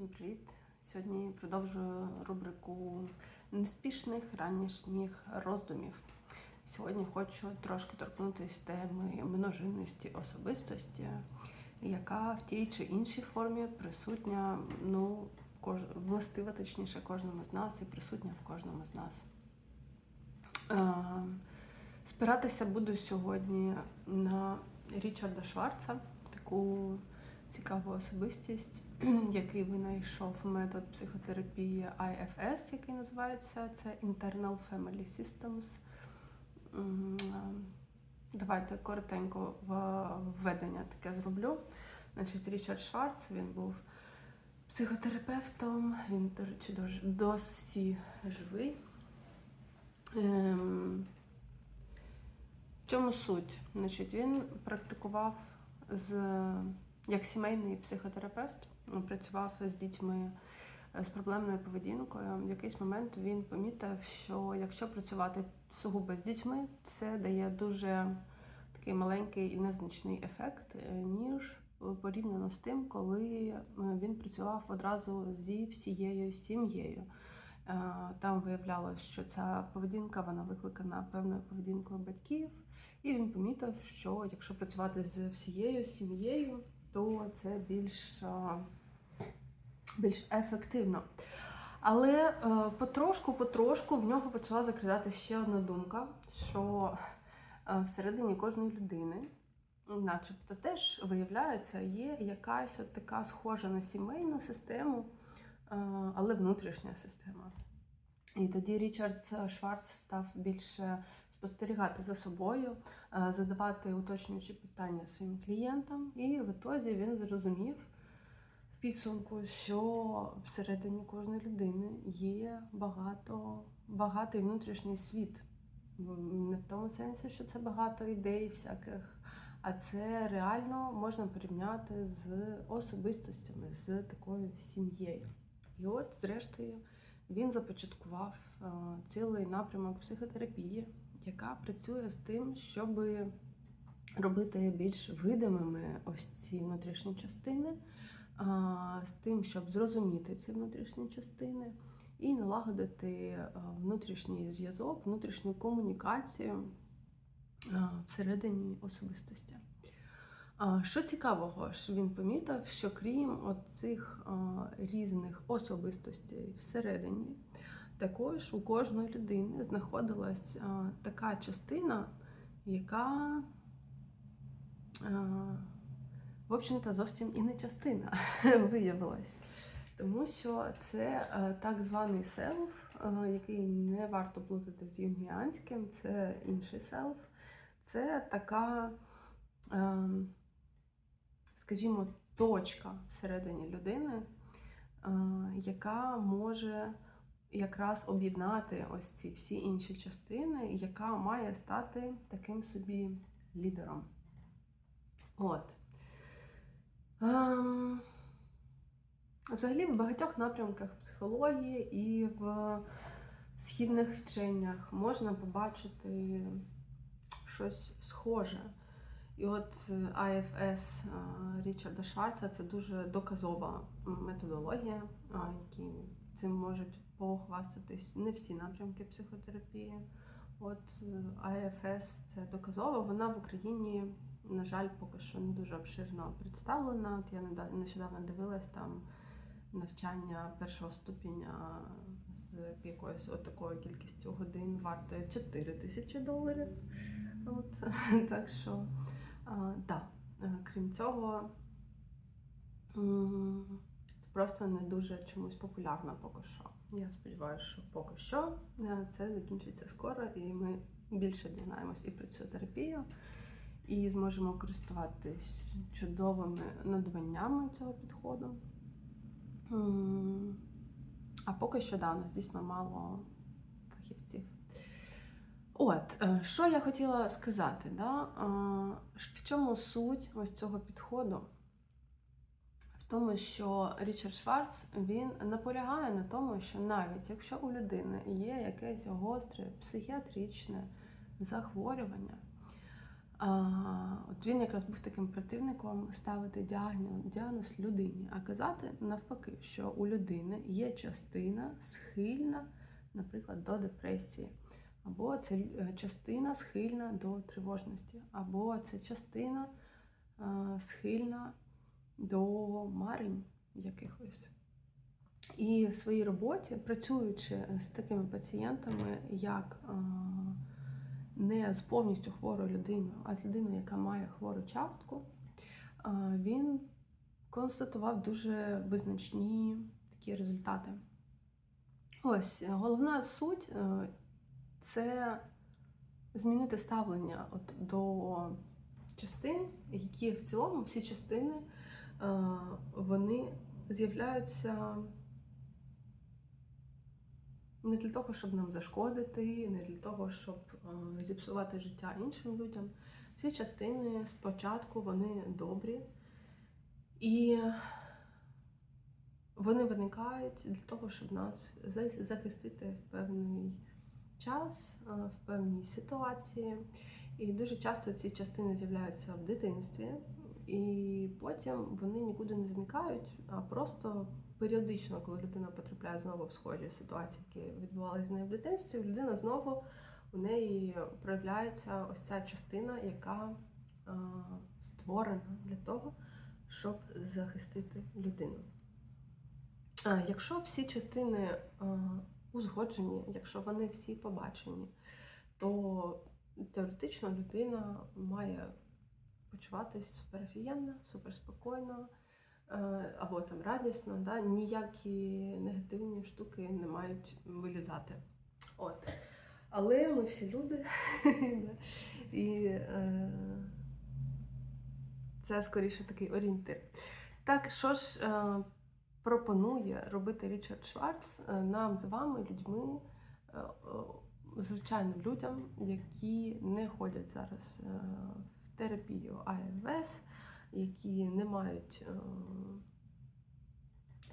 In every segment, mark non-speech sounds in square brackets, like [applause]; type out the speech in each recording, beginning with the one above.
Всім привіт! Сьогодні продовжую рубрику неспішних ранішніх роздумів. Сьогодні хочу трошки торкнутися теми множинності особистості, яка в тій чи іншій формі присутня, ну, кож... властива, точніше, кожному з нас і присутня в кожному з нас. Е, Спиратися буду сьогодні на Річарда Шварца, таку цікаву особистість, [clears throat] який винайшов метод психотерапії IFS, який називається це Internal Family Systems. Давайте коротенько введення таке зроблю. Значить, Річард Шварц він був психотерапевтом, він, до речі, досі живий. Ем, в чому суть? Значить, він практикував з, як сімейний психотерапевт, працював з дітьми е, з проблемною поведінкою. В якийсь момент він помітив, що якщо працювати сугубо з дітьми, це дає дуже такий маленький і незначний ефект, е, ніж порівняно з тим, коли е, він працював одразу зі всією сім'єю. Там виявлялося, що ця поведінка вона викликана певною поведінкою батьків, і він помітив, що якщо працювати з всією сім'єю, то це більш, більш ефективно. Але е, потрошку-потрошку в нього почала закрадати ще одна думка, що е, всередині кожної людини, начебто, теж виявляється, є якась от така схожа на сімейну систему, е, але внутрішня система. І тоді Річард Шварц став більше спостерігати за собою, е, задавати уточнюючі питання своїм клієнтам, і в ітозі він зрозумів підсумку, що всередині кожної людини є багато, багатий внутрішній світ. Не в тому сенсі, що це багато ідей всяких, а це реально можна порівняти з особистостями, з такою сім'єю. І от, зрештою, він започаткував е, цілий напрямок психотерапії, яка працює з тим, щоб робити більш видимими ось ці внутрішні частини, з тим, щоб зрозуміти ці внутрішні частини і налагодити внутрішній зв'язок, внутрішню комунікацію всередині особистості. Що цікавого, що він помітив, що крім цих різних особистостей всередині, також у кожної людини знаходилась така частина, яка, в общем-то, зовсім і не частина [laughs] виявилась. Тому що це е, так званий селф, е, який не варто плутати з юнгіанським, це інший селф. Це така, е, скажімо, точка всередині людини, е, яка може якраз об'єднати ось ці всі інші частини, яка має стати таким собі лідером. От. Ем, Взагалі, в багатьох напрямках психології і в східних вченнях можна побачити щось схоже. І от е, IFS е, Річарда Шварца це дуже доказова методологія, е, які цим можуть похвастатись не всі напрямки психотерапії. От IFS це доказово, вона в Україні, на жаль, поки що не дуже обширно представлена. От я нещодавно дивилась там навчання першого ступеня з якоюсь от такою кількістю годин вартує 4 тисячі доларів. От, [laughs] так що, а, да. Е, крім цього, це просто не дуже чомусь популярно поки що. Я сподіваюся, що поки що е, це закінчиться скоро, і ми більше дізнаємось і про цю терапію, і зможемо користуватись чудовими надбаннями цього підходу. А поки що, да, у нас дійсно мало фахівців. От, е, що я хотіла сказати, да? в чому суть ось цього підходу? В тому, що Річард Шварц він наполягає на тому, що навіть якщо у людини є якесь гостре психіатричне захворювання, от він якраз був таким противником ставити діагноз, діагноз людині, а казати навпаки, що у людини є частина схильна, наприклад, до депресії, або це е, частина схильна до тривожності, або це частина е, схильна до марень якихось. І в своїй роботі, працюючи з такими пацієнтами, як е, не з повністю хворою людиною, а з людиною, яка має хвору частку, він констатував дуже визначні такі результати. Ось головна суть е, це змінити ставлення от до частин, які в цілому всі частини е, вони з'являються не для того, щоб нам зашкодити, не для того, щоб е, зіпсувати життя іншим людям. Всі частини спочатку вони добрі, і вони виникають для того, щоб нас захистити в певний час, е, в певній ситуації. І дуже часто ці частини з'являються в дитинстві, і потім вони нікуди не зникають, а просто періодично, коли людина потрапляє знову в схожі ситуації, які відбувалися з нею в дитинстві, людина знову у неї проявляється ось ця частина, яка е, створена для того, щоб захистити людину. А якщо всі частини е, узгоджені, якщо вони всі побачені, то теоретично людина має почуватись суперофігенно, суперспокійно або там радісно, да? ніякі негативні штуки не мають вилізати. От. Але ми всі люди, [laughs] і е, це скоріше такий орієнтир. Так, що ж е, пропонує робити Річард Шварц е, нам з вами, людьми, е, е, звичайним людям, які не ходять зараз е, в терапію АМВС, які не мають е,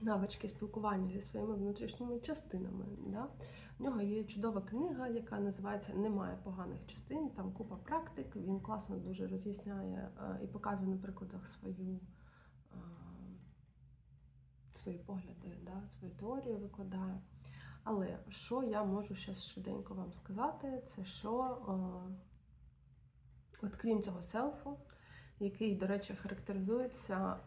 навички спілкування зі своїми внутрішніми частинами. Да? В нього є чудова книга, яка називається Немає поганих частин. Там купа практик. Він класно дуже роз'ясняє е, і показує на прикладах свою, е, свої погляди, да? свою теорію викладає. Але що я можу ще швиденько вам сказати, це що, е, от крім цього селфу, який, до речі, характеризується,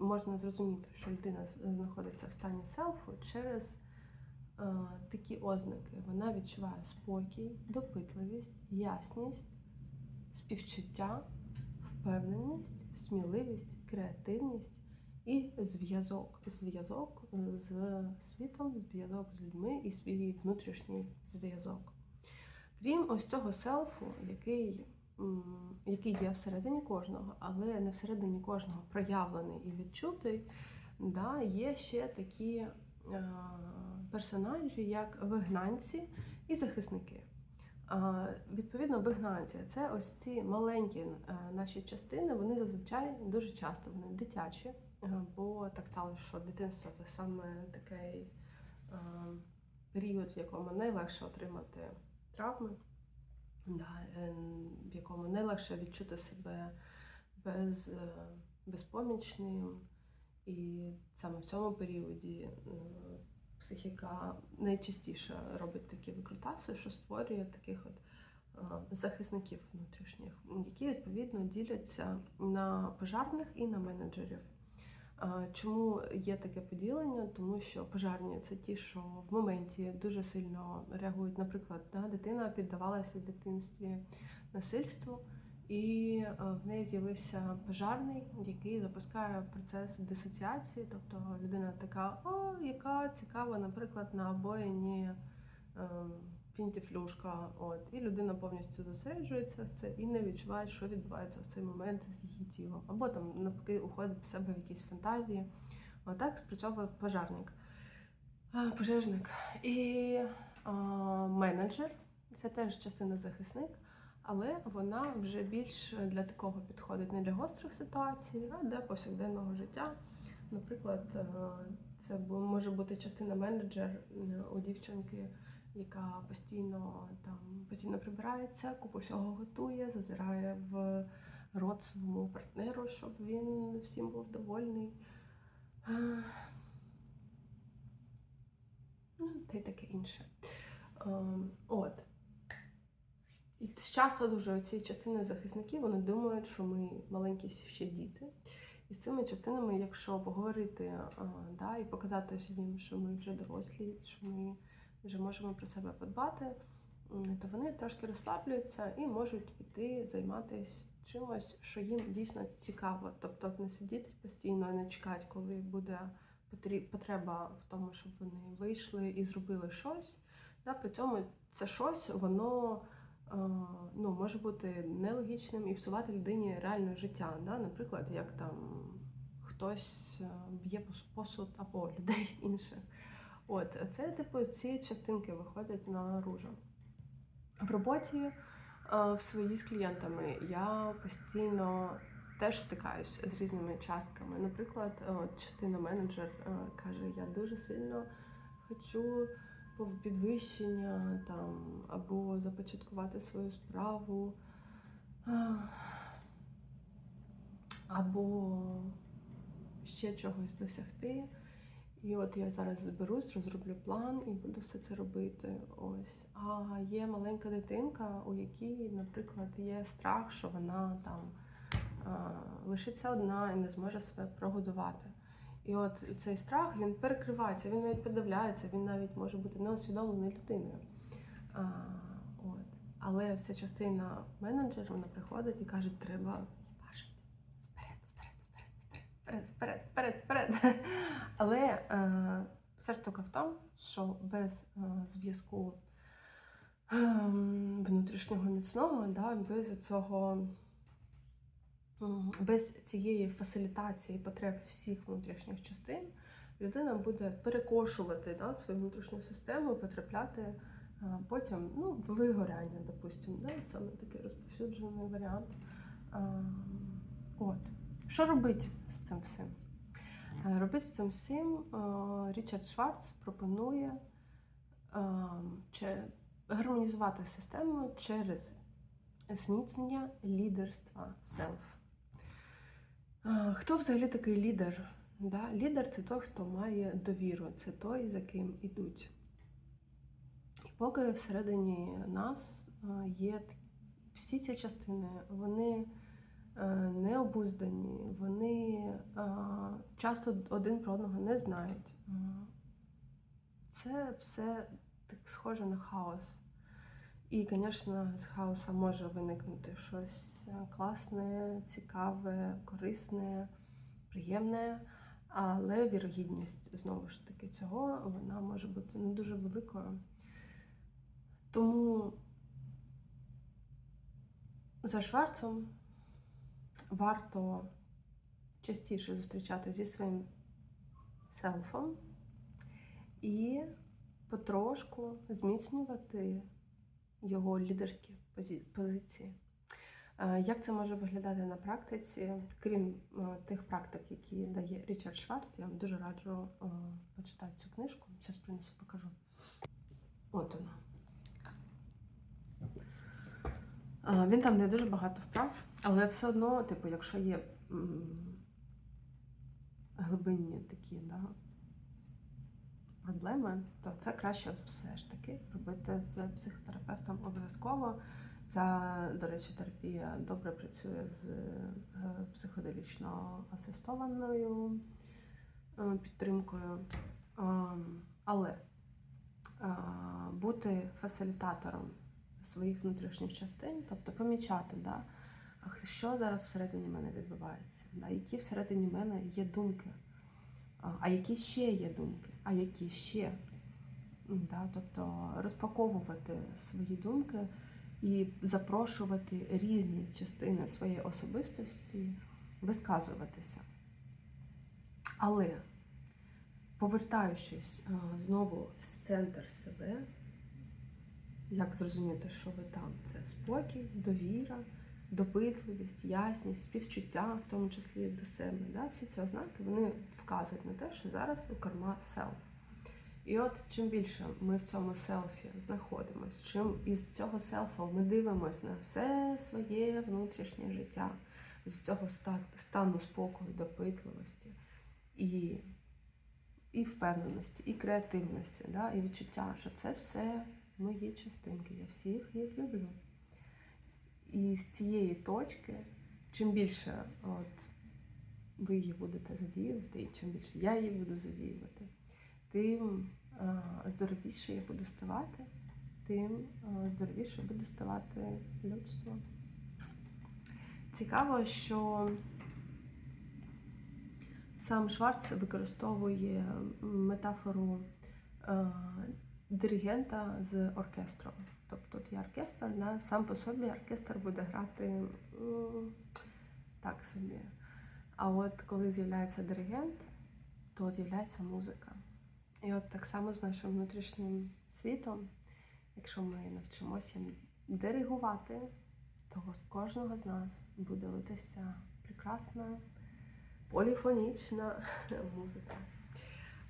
можна зрозуміти, що людина знаходиться в стані селфу через такі ознаки. Вона відчуває спокій, допитливість, ясність, співчуття, впевненість, сміливість, креативність і зв'язок. Зв'язок з світом, зв'язок з людьми і свій внутрішній зв'язок. Крім ось цього селфу, який, який є всередині кожного, але не всередині кожного проявлений і відчутий, да, є ще такі е, персонажі, як вигнанці і захисники. Відповідно, вигнанці це ось ці маленькі е, наші частини, вони зазвичай дуже часто вони дитячі, е, бо так сталося, що дитинство це саме такий період, в якому найлегше отримати травми, да, е, в якому найлегше відчути себе без, е, безпомічним. І саме в цьому періоді е, психіка найчастіше робить такі викрутаси, що створює таких от е, захисників внутрішніх, які відповідно діляться на пожарних і на менеджерів. Чому є таке поділення? Тому що пожарні це ті, що в моменті дуже сильно реагують. Наприклад, да, дитина піддавалася в дитинстві насильству, і в неї з'явився пожарний, який запускає процес дисоціації. Тобто людина така, о, яка цікава, наприклад, на обоїні фінтіфлюшка. От, і людина повністю зосереджується в це і не відчуває, що відбувається в цей момент з її тілом. Або там навпаки уходить в себе в якісь фантазії. Отак спрацьовує пожарник, пожежник. І а, менеджер це теж частина захисник, але вона вже більш для такого підходить не для гострих ситуацій, а для повсякденного життя. Наприклад, е, це може бути частина менеджер е, у дівчинки, яка постійно там постійно прибирається, купу всього готує, зазирає в рот своєму партнеру, щоб він всім був довольний. Е, Ну, та й таке інше. Ем, От. І з часу дуже ці частини захисників вони думають, що ми маленькі ще діти. І з цими частинами, якщо поговорити а, да, і показати їм, що ми вже дорослі, що ми вже можемо про себе подбати, то вони трошки розслаблюються і можуть піти займатися чимось, що їм дійсно цікаво. Тобто не сидіти постійно не чекати, коли буде потреба в тому, щоб вони вийшли і зробили щось. Да, при цьому це щось, воно е, ну, може бути нелогічним і псувати людині реальне життя. Да? Наприклад, як там хтось е, б'є посуд або людей [laughs] інших. От, це, типу, ці частинки виходять наружу. В роботі е, в своїй з клієнтами я постійно теж стикаюсь з різними частками. Наприклад, е, частина менеджер е, каже: Я дуже сильно хочу підвищення там, або започаткувати свою справу, або ще чогось досягти. І от я зараз зберусь, розроблю план і буду все це робити. Ось. А є маленька дитинка, у якій, наприклад, є страх, що вона там лишиться одна і не зможе себе прогодувати. І от цей страх він перекривається, він навіть подавляється, він навіть може бути неусвідомленою людиною. А, от. Але вся частина менеджера вона приходить і каже, треба вперед, вперед, вперед, вперед. [laughs] Але е, вся штука в тому, що без е, зв'язку е, внутрішнього міцного, да, без цього. Без цієї фасилітації потреб всіх внутрішніх частин людина буде перекошувати да, свою внутрішню систему, потрапляти потім ну, в вигоряння, допустимо, да, саме такий розповсюджений варіант. А, от. Що робити з цим всім? Е, Робити з цим всім е, Річард Шварц пропонує е, гармонізувати систему через зміцнення лідерства селф. Хто взагалі такий лідер? Да? Лідер це той, хто має довіру, це той, за ким ідуть. І поки всередині нас є всі ці частини, вони е, не обуздані, вони часто один про одного не знають. Це все так схоже на хаос. І, звісно, з хаоса може виникнути щось е, класне, цікаве, корисне, приємне, але вірогідність знову ж таки цього вона може бути не дуже великою. Тому за Шварцем варто частіше зустрічатися зі своїм селфом і потрошку зміцнювати його лідерські позиції. Е, Як це може виглядати на практиці? Крім е, тих практик, які дає Річард Шварц, я вам дуже раджу е, почитати цю книжку. Зараз принесу, покажу. От вона. Він там не дуже багато вправ, але все одно, типу, якщо є глибинні такі, да, проблеми, то це краще все ж таки робити з психотерапевтом обов'язково. Ця, до речі, терапія добре працює з е, психоделічно асистованою е, підтримкою. Ем, Але е, бути фасилітатором своїх внутрішніх частин, тобто помічати, да, що зараз всередині мене відбувається, да, які всередині мене є думки, а, які ще є думки, а які ще. Да, тобто розпаковувати свої думки і запрошувати різні частини своєї особистості висказуватися. Але повертаючись знову в центр себе, як зрозуміти, що ви там? Це спокій, довіра, допитливість, ясність, співчуття, в тому числі до себе. Да? Всі ці ознаки вони вказують на те, що зараз у карма селф. І от чим більше ми в цьому селфі знаходимось, чим із цього селфа ми дивимося на все своє внутрішнє життя, з цього стану спокою, допитливості і, і впевненості, і креативності, да, і відчуття, що це все мої частинки, я всіх їх люблю. І з цієї точки, чим більше от, ви її будете задіювати, і чим більше я її буду задіювати, тим а, здоровіше я буду ставати, тим а, здоровіше буде ставати людство. Цікаво, що сам Шварц використовує метафору е, диригента з оркестром. Тобто от є оркестр, да, сам по собі оркестр буде грати так собі. А от коли з'являється диригент, то з'являється музика. І от так само з нашим внутрішнім світом, якщо ми навчимося диригувати, то з кожного з нас буде литися прекрасна поліфонічна [laughs] музика.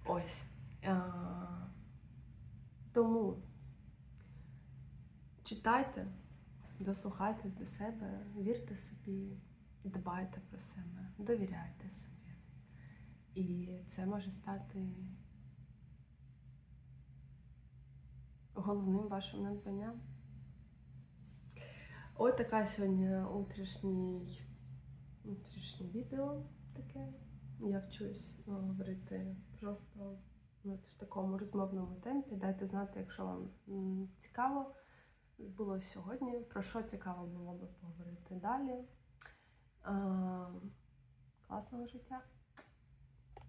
Ось. Тому читайте, дослухайтесь до себе, вірте собі, дбайте про себе, довіряйте собі. І це може стати головним вашим надбанням. Ось така сьогодні утрішній, утрішнє відео таке. Я вчусь говорити просто в такому розмовному темпі. Дайте знати, якщо вам цікаво було сьогодні, про що цікаво було би поговорити далі. Е, Класного життя!